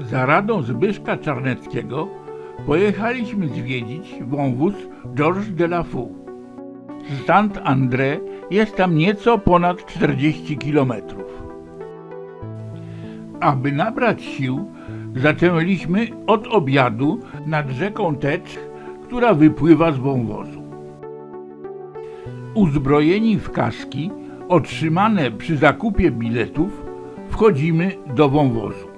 Za radą Zbyszka Czarneckiego pojechaliśmy zwiedzić wąwóz Georges de la Fou. Saint-André jest tam nieco ponad 40 kilometrów. Aby nabrać sił, zaczęliśmy od obiadu nad rzeką Tecz, która wypływa z wąwozu. Uzbrojeni w kaski, otrzymane przy zakupie biletów, wchodzimy do wąwozu.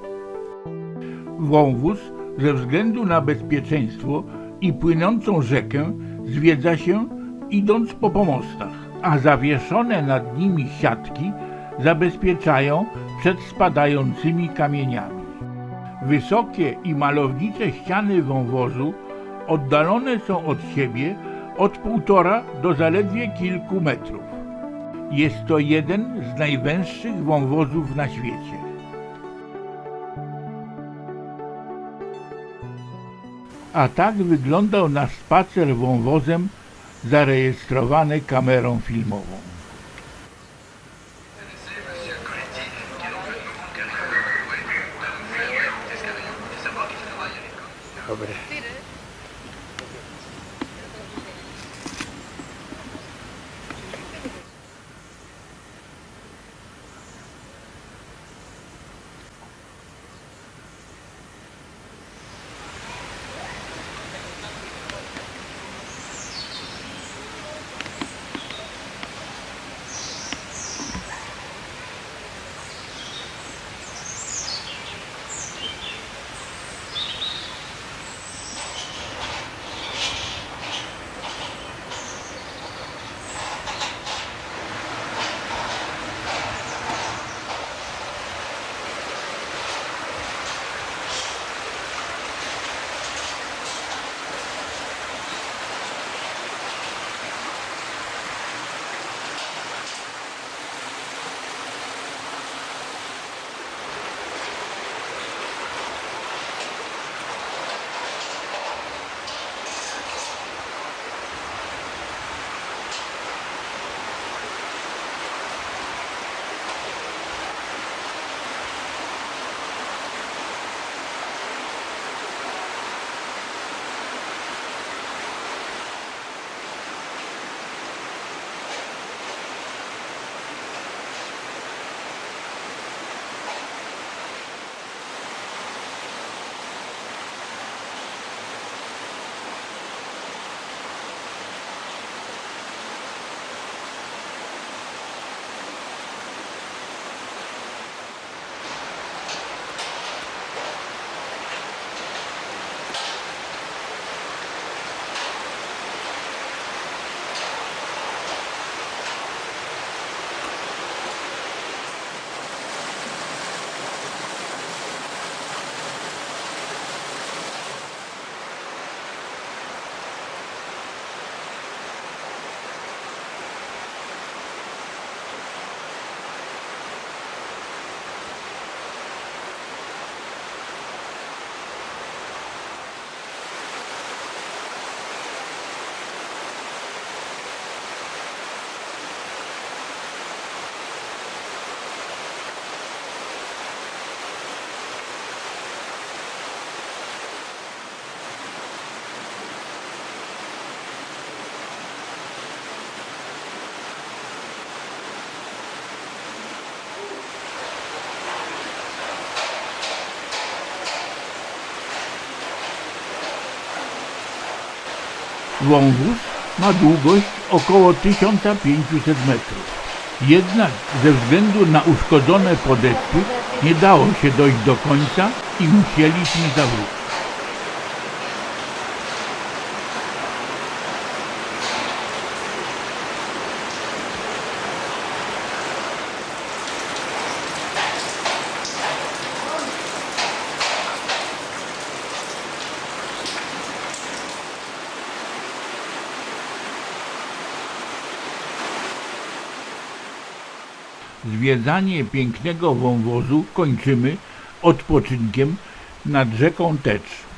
Wąwóz ze względu na bezpieczeństwo i płynącą rzekę zwiedza się idąc po pomostach, a zawieszone nad nimi siatki zabezpieczają przed spadającymi kamieniami. Wysokie i malownicze ściany wąwozu oddalone są od siebie od półtora do zaledwie kilku metrów. Jest to jeden z najwęższych wąwozów na świecie. A tak wyglądał nasz spacer wąwozem zarejestrowany kamerą filmową. Dobre. Wąwóz ma długość około 1500 metrów. Jednak ze względu na uszkodzone podesty nie dało się dojść do końca i musieliśmy zawrócić. Zwiedzanie pięknego wąwozu kończymy odpoczynkiem nad rzeką Tecz.